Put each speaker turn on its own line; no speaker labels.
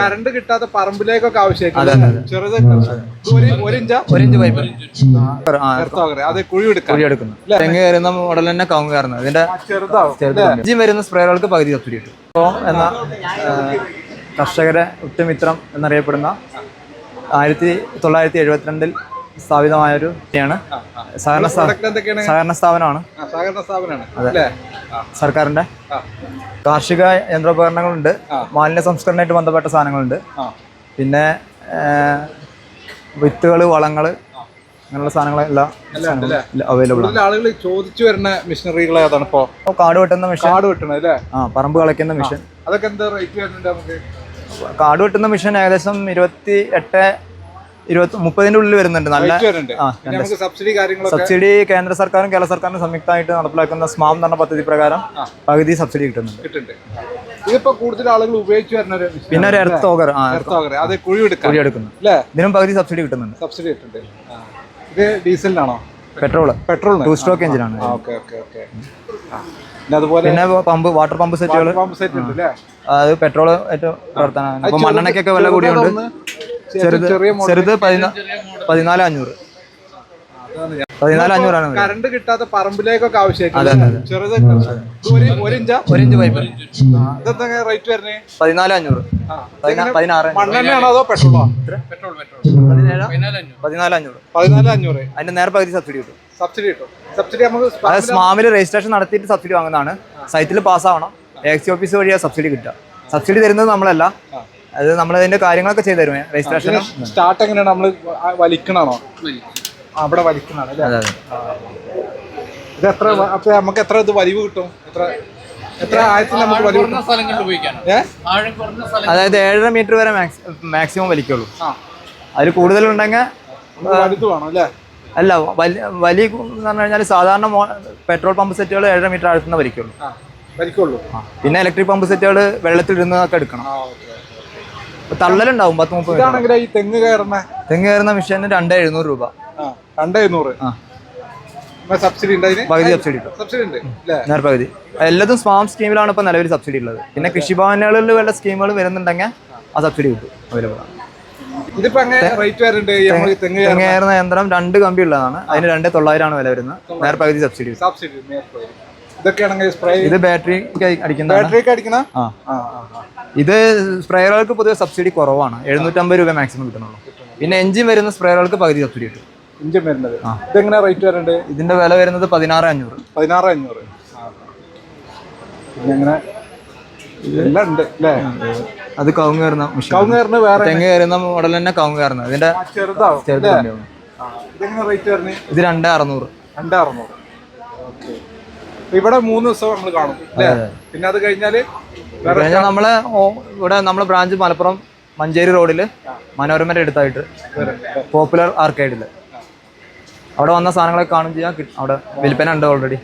Current കിട്ടാത്ത പറമ്പിലേക്കൊക്കെ ആവശ്യമായിട്ട്. ചെറുത്
പൈപ്പ്
അത്
തെങ്ങ് കയറുന്ന മോഡൽ തന്നെ കവുങ്ങ് കയറുന്നത്. അതിന്റെ
ചെറുതാവും.
ഇഞ്ചി വരുന്ന സ്പ്രേകൾക്ക് പകുതി സബ്സിഡി കിട്ടും. എന്ന കർഷകരെ ഉറ്റമിത്രം എന്നറിയപ്പെടുന്ന ആയിരത്തി തൊള്ളായിരത്തി എഴുപത്തിരണ്ടിൽ സ്ഥാപിതമായ ഒരു ആണ് സഹകരണ സഹകരണ സ്ഥാപനമാണ്. സർക്കാരിന്റെ കാർഷിക യന്ത്രോപകരണങ്ങളുണ്ട്. മാലിന്യ സംസ്കരണമായിട്ട് ബന്ധപ്പെട്ട സാധനങ്ങളുണ്ട്. പിന്നെ വിത്തുകൾ വളങ്ങൾ അങ്ങനെയുള്ള സാധനങ്ങളെല്ലാം? അവൈലബിൾ ആണ്.
ആളുകൾ ചോദിച്ചു വരുന്ന മെഷീനറികൾ ഏതാണ് ഇപ്പോ?
കാട് വെട്ടുന്ന മെഷീൻ.
കാട് വെട്ടണത് അല്ലേ?
ആ പറമ്പ് കളയ്ക്കുന്ന മെഷീൻ.
അതൊക്കെ എന്താ റേറ്റ് വരുന്നുണ്ട് നമുക്ക്?
കാട് വെട്ടുന്ന മെഷീൻ ഏകദേശം ഇരുപത്തി എട്ട് ഇരുപത്തി മുപ്പതിന്റെ ഉള്ളിൽ വരുന്നുണ്ട്. നല്ല
സബ്സിഡി
സബ്സിഡി കേന്ദ്ര സർക്കാരും കേരള സർക്കാരും സംയുക്തമായിട്ട് നടപ്പിലാക്കുന്ന സ്മാം എന്ന് പറഞ്ഞ പദ്ധതി പ്രകാരം പകുതി സബ്സിഡി കിട്ടുന്നുണ്ട്.
ഇതിപ്പോ കൂടുതൽ ആളുകൾ ഉപയോഗിച്ചു വരുന്ന
പിന്നെ ഒരു എർത്ത് ഓഗർ
അത് അല്ലേ?
ഇതിനും പകുതി സബ്സിഡി കിട്ടുന്നുണ്ട്.
സബ്സിഡി കിട്ടുന്നുണ്ട്. ഇത് ഡീസലിനാണോ?
പെട്രോൾ
പെട്രോൾ
ടു സ്ട്രോക്ക് എഞ്ചിനാണ്
പിന്നെ
പമ്പ് വാട്ടർ പമ്പ് സെറ്റുകൾ അത് പെട്രോൾ ഏറ്റവും പ്രവർത്തനം മണ്ണെണ്ണയ്ക്കൊക്കെ വില കൂടിയുണ്ട് ചെറുത്
ചെറിയ
ചെറുത് പതിനാ പതിനാല് അഞ്ഞൂറ് പതിനാല് അഞ്ഞൂറാണ്.
കറണ്ട് കിട്ടാത്ത പറമ്പിലേക്കൊക്കെ ആവശ്യമായിട്ട്
അതെ, അതെ.
ചെറുത് ഒരു ഒരു ഇഞ്ചാ?
ഇഞ്ച് പൈപ്പ്
ഇതെന്താ റേറ്റ് വരുന്നത്
പതിനാല് അഞ്ഞൂറ് പതിനാറ്
മണ്ണെണ്ണയാണോ അതോ പെട്രോളോ?
പെട്രോൾ പതിനാല്? അഞ്ഞൂറ്
പതിനാല് അഞ്ഞൂറ്
അതിന്റെ നേരെ പകുതി സബ്സിഡി കിട്ടും.
സബ്സിഡി കിട്ടും. സബ്സിഡി നമുക്ക്
അത് സ്മാമിൽ രജിസ്ട്രേഷൻ നടത്തിയിട്ട് സബ്സിഡി വാങ്ങുന്നതാണ്. സൈറ്റിൽ പാസ്സാവണം എക്സി ഓഫീസ് വഴിയാണ് സബ്സിഡി കിട്ടുക. സബ്സിഡി തരുന്നത് നമ്മളല്ല. അത് നമ്മൾ അതിന്റെ കാര്യങ്ങളൊക്കെ ചെയ്തു തരുമേ. രജിസ്ട്രേഷൻ
സ്റ്റാർട്ട് എങ്ങനെയാണ് നമ്മൾ വലിക്കണോ അവിടെ വലിക്കണാണ് അല്ലേ?
അതെ
ഇത് എത്ര അപ്പൊ നമുക്ക് എത്ര ഇത് വലിവ് കിട്ടും? എത്ര എത്ര ആഴത്തിൽ നമുക്ക് വലിവ് കിട്ടും
സ്ഥലങ്ങളിൽ ഉപയോഗിക്കാനാണ്. ആഴം കുറഞ്ഞ സ്ഥലം
അതായത് ഏഴര മീറ്റർ വരെ മാക്സിമം വലിക്കുള്ളൂ.
ആ.
അതിൽ
കൂടുതൽ ഉണ്ടെങ്കിൽ അല്ലേ?
അല്ല വലി വലിയ എന്ന് പറഞ്ഞു കഴിഞ്ഞാൽ സാധാരണ പെട്രോൾ പമ്പ് സെറ്റുകൾ ഏഴര മീറ്റർ ആഴത്തുനിന്ന് വലിക്കുള്ളൂ.
ആ വലിക്കുള്ളൂ.
പിന്നെ ഇലക്ട്രിക് പമ്പ് സെറ്റുകൾ വെള്ളത്തിൽ ഇരുന്നതൊക്കെ എടുക്കണം.
ആ ഓക്കെ.
അപ്പൊ തള്ളലുണ്ടാവും പത്ത് മുപ്പത്
ഇതാണെങ്കിൽ ഈ തെങ്ങ് കയറുന്ന
തെങ്ങ് കയറുന്ന മെഷീന് രണ്ട് എഴുന്നൂറ് രൂപ.
രണ്ട് എഴുന്നൂറ്.
ആ.
സബ്സിഡി
പകുതി സബ്സിഡി
സബ്സിഡി ഉണ്ട്
പകുതി. എല്ലാതും സ്മാം സ്കീമിലാണ് ഇപ്പൊ നിലവിൽ സബ്സിഡി ഉള്ളത്. പിന്നെ കൃഷിഭവനുകളിൽ വല്ല സ്കീമുകൾ വരുന്നുണ്ടെങ്കിൽ ആ സബ്സിഡി കിട്ടും അവൈലബിൾ ആണ്. കയറുന്ന യന്ത്രം രണ്ട് കമ്പി ഉള്ളതാണ്. അതിന് രണ്ട് തൊള്ളായിരമാണ് വില വരുന്നത്. നേർ പകുതി സബ്സിഡി
സബ്സിഡി ഇതൊക്കെയാണെങ്കിൽ
ഇത് ബാറ്ററി അടിക്കുന്ന?
ബാറ്ററി അടിക്കുന്ന
ആ
ആ.
ഇത് സ്പ്രേയറുകൾക്ക് പൊതുവെ സബ്സിഡി കുറവാണ്. എഴുന്നൂറ്റമ്പത് രൂപ മാക്സിമം കിട്ടുന്നുള്ളൂ. പിന്നെ എഞ്ചിൻ വരുന്ന സ്പ്രേയറുകൾക്ക് പകുതി സബ്സിഡി കിട്ടും.
ഇഞ്ചൻ വരുന്നത്. ഇതെങ്ങനെ റേറ്റ് വരുന്നത്
ഇതിന്റെ വില വരുന്നത് പതിനാറ് അഞ്ഞൂറ്.
പതിനാറ് അഞ്ഞൂറ്. പിന്നെ എല്ലാം ഉണ്ട് അല്ലേ?
അത് കവുങ്ങ് കയറുന്ന കവുങ്ങ്
കയറുന്ന വേറെ
തെങ്ങ് കയറുന്ന മോഡൽ തന്നെ കവുങ്ങ് കയറുന്നത്. ഇതിന്റെ
ചെറുതാവും
ചെറുത്
അല്ലേ?
വണ്ടിയാണ്.
ആ. ഇതെങ്ങനെ റേറ്റ് വരുന്നത്
ഇത് രണ്ട് അറുന്നൂറ്.
രണ്ട് അറുന്നൂറ്. ഇവിടെ മൂന്ന് ദിവസം നമ്മൾ കാണും പിന്നെ അത്
കഴിഞ്ഞാൽ കഴിഞ്ഞാൽ നമ്മൾ ഇവിടെ നമ്മളെ ബ്രാഞ്ച് മലപ്പുറം മഞ്ചേരി റോഡിൽ മനോരമയുടെ അടുത്തായിട്ട് പോപ്പുലർ ആർക്കേഡിൽ അവിടെ വന്ന സാധനങ്ങളൊക്കെ കാണും ചെയ്യാം. അവിടെ വിൽപ്പന ഉണ്ട് ഓൾറെഡി